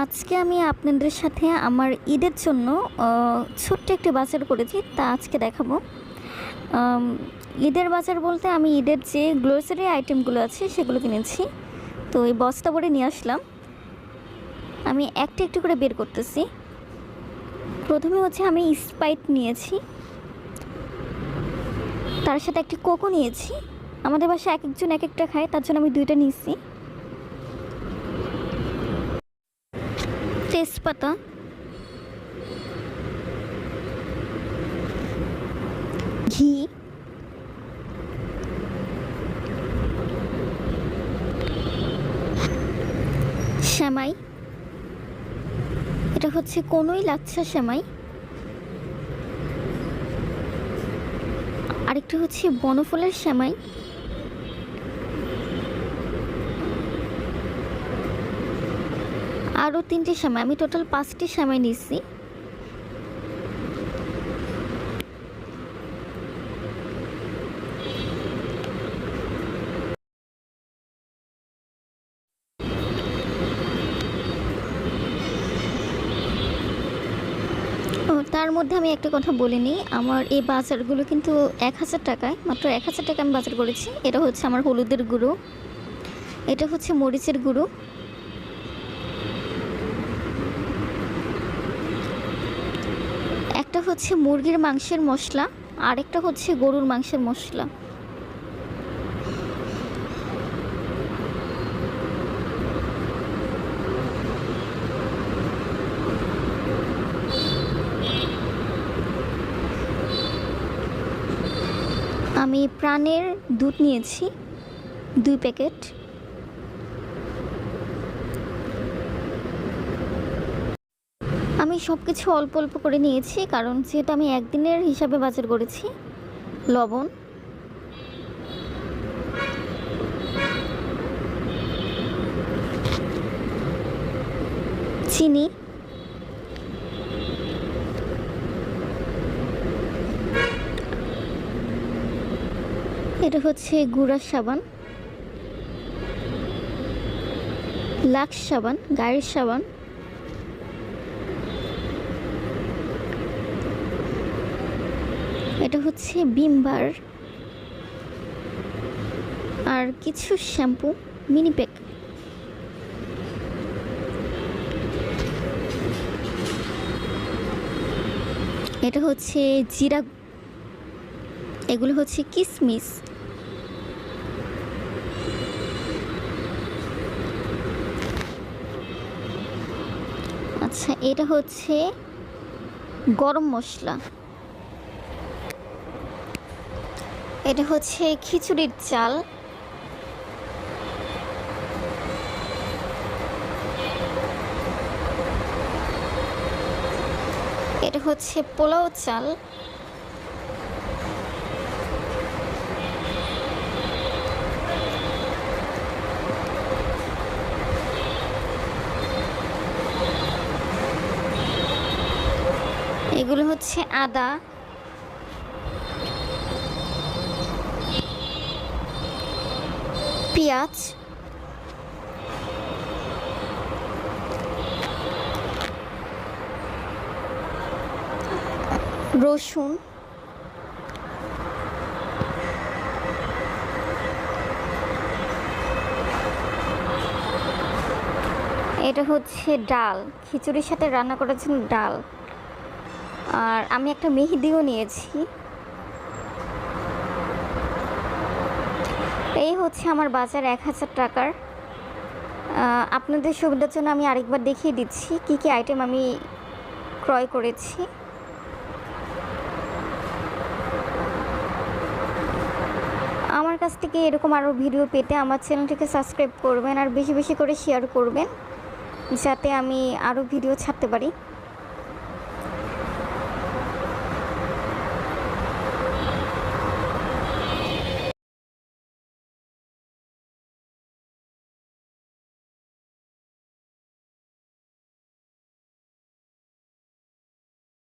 আজকে আমি আপনাদের সাথে আমার ঈদের জন্য ছোট্ট একটি বাজার করেছি, তা আজকে দেখাবো। ঈদের বাজার বলতে আমি ঈদের যে গ্লোসারি আইটেমগুলো আছে, সেগুলো কিনেছি। তো এই বস্তা ভরে নিয়ে আসলাম। আমি একটা একটু করে বের করতেছি। প্রথমে হচ্ছে আমি স্প্রাইট নিয়েছি। তার সাথে একটি কোকো নিয়েছি। আমাদের বাসায় এক একজন এক একটা খায়, তার জন্য আমি দুইটা নিয়েছি। তেজপাতা ঘি শ্যামাই। এটা হচ্ছে কোনোই লাচ্ছা শ্যামাই। আরেকটা হচ্ছে বনফুলের শ্যামাই। আরও তিনটে শ্যামাই আমি টোটাল পাঁচটি শ্যামাই নিয়েছি ও, তার মধ্যে আমি একটা কথা বলে নিই। আমার এই বাজারগুলো কিন্তু এক হাজার টাকায়, মাত্র এক হাজার টাকা আমি বাজার করেছি। এটা হচ্ছে আমার হলুদের গুঁড়ো। এটা হচ্ছে মরিচের গুঁড়ো একটা হচ্ছে মুরগির মাংসের মশলা আর একটা হচ্ছে গরুর মাংসের মশলা। আমি প্রাণের দুধ নিয়েছি, দুই প্যাকেট। আমি সব কিছু অল্প অল্প করে নিয়েছি, কারণ যেহেতু আমি একদিনের হিসাবে বাজার করেছি, লবণ। চিনি। এটা হচ্ছে গুড়ার সাবান। লাক্স সাবান, গায়ের সাবান। এটা হচ্ছে বিমবার আর কিছু শ্যাম্পু, মিনি প্যাক। এটা হচ্ছে জিরা। এগুলো হচ্ছে কিসমিস। আচ্ছা এটা হচ্ছে গরম মশলা। এটা হচ্ছে খিচুড়ির চাল। এটা হচ্ছে পোলাও চাল। এগুলো হচ্ছে আদা। পেঁয়াজ। রসুন। এটা হচ্ছে ডাল। খিচুড়ির সাথে রান্না করার জন্য ডাল। আর আমি একটা মেহেদিও নিয়েছি। এই হচ্ছে আমার বাজার এক হাজার টাকার। আপনাদের সুবিধার জন্য আমি আরেকবার দেখিয়ে দিচ্ছি কি কি আইটেম আমি ক্রয় করেছি। আমার কাছ থেকে এরকম আরও ভিডিও পেতে আমার চ্যানেলটিকে সাবস্ক্রাইব করবেন আর বেশি বেশি করে শেয়ার করবেন, যাতে আমি আরও ভিডিও ছাড়তে পারি।